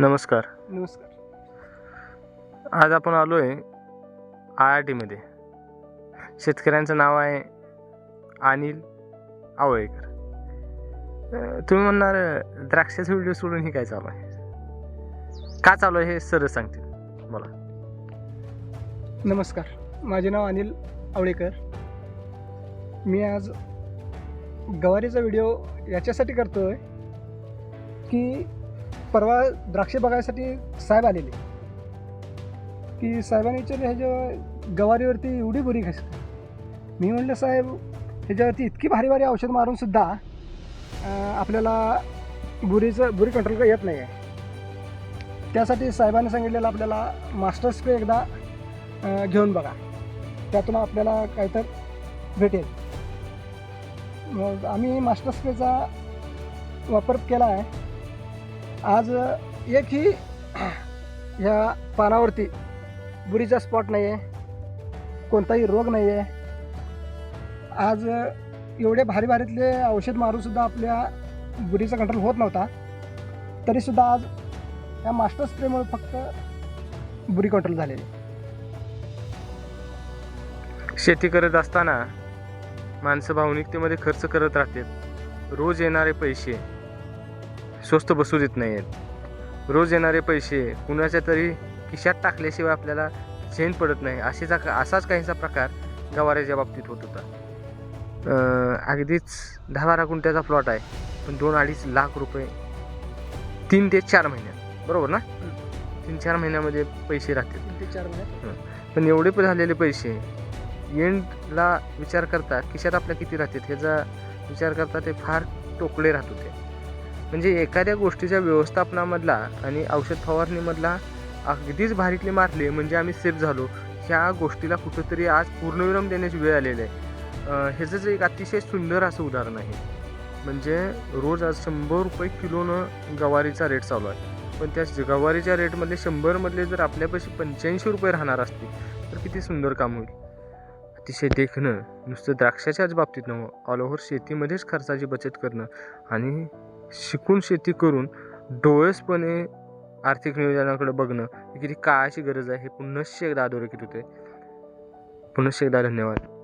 नमस्कार. नमस्कार. आज आपण आलो आहे आय आय टीमध्ये. शेतकऱ्यांचं नाव आहे अनिल आवळेकर. तुम्ही म्हणणार द्राक्षाचा व्हिडिओ सोडून ही काय चालू आहे? का चालू आहे हे सरळ सांगतील मला. नमस्कार. माझे नाव अनिल आवळेकर. मी आज गवारीचा व्हिडिओ याच्यासाठी करतो आहे की परवा द्राक्षे बघायसाठी साहेब आलेले. की साहेबांनी विचारले ह्याच्या गवारीवरती एवढी बुरी कशी मी म्हणलं साहेब ह्याच्यावरती इतकी भारी भारी औषध मारूनसुद्धा आपल्याला बुरीचं बुरी कंट्रोल येत नाही आहे त्यासाठी साहेबांनी सांगितलेलं आपल्याला मास्टर स्प्रे एकदा घेऊन बघा. त्यातून आपल्याला काहीतर भेटेल. मग आम्ही मास्टर स्प्रेचा वापर केला आहे. आज एकही ह्या पानावरती बुरीचा स्पॉट नाही आहे कोणताही रोग नाही आहे आज एवढे भारी भारीतले औषध मारूनसुद्धा आपल्या बुरीचा कंट्रोल होत नव्हता. तरीसुद्धा आज या मास्टर स्प्रेमुळे फक्त बुरी कंट्रोल झालेली. शेती करत असताना माणसं भावनिकतेमध्ये खर्च करत राहतात. रोज येणारे पैसे स्वस्त बसू देत नाही आहेत रोज येणारे पैसे कुणाच्या तरी खिशात टाकल्याशिवाय आपल्याला चेन पडत नाही. असेचा असाच काहीसा प्रकार गवाऱ्याच्या बाबतीत होत होता. अगदीच दहा बारा गुंठ्याचा प्लॉट आहे. पण दोन अडीच लाख रुपये तीन ते चार महिन्यात. बरोबर ना? तीन चार महिन्यामध्ये पैसे राहतील. तीन ते चार महिन्यात? पण एवढे पण झालेले पैसे एंडला विचार करता खिशात आपल्या किती राहतात ह्याचा विचार करता ते फार टोकले राहत होते. म्हणजे एखाद्या गोष्टीच्या व्यवस्थापनामधला आणि औषध फवारणीमधला अगदीच भारीतले मारले म्हणजे आम्ही सेफ झालो. ह्या गोष्टीला कुठंतरी आज पूर्णविराम देण्याची वेळ आलेली आहे. ह्याचंच एक अतिशय सुंदर असं उदाहरण आहे. म्हणजे रोज आज शंभर रुपये किलोनं गवारीचा रेट चालू आहे. पण त्या गवारीच्या रेटमधले शंभरमधले जर आपल्यापाशी पंच्याऐंशी रुपये राहणार असतील तर किती सुंदर काम होईल. अतिशय देखणं नुसतं द्राक्षाच्याच बाबतीत नव्हतं ऑल ओव्हर शेतीमध्येच खर्चाची बचत करणं आणि शिकून शेती करून डोळसपणे आर्थिक नियोजनाकडे बघणं ही किती काळाची गरज आहे. हे पुन्हा एकदा अधोरेखित होते पुन्हा एकदा धन्यवाद.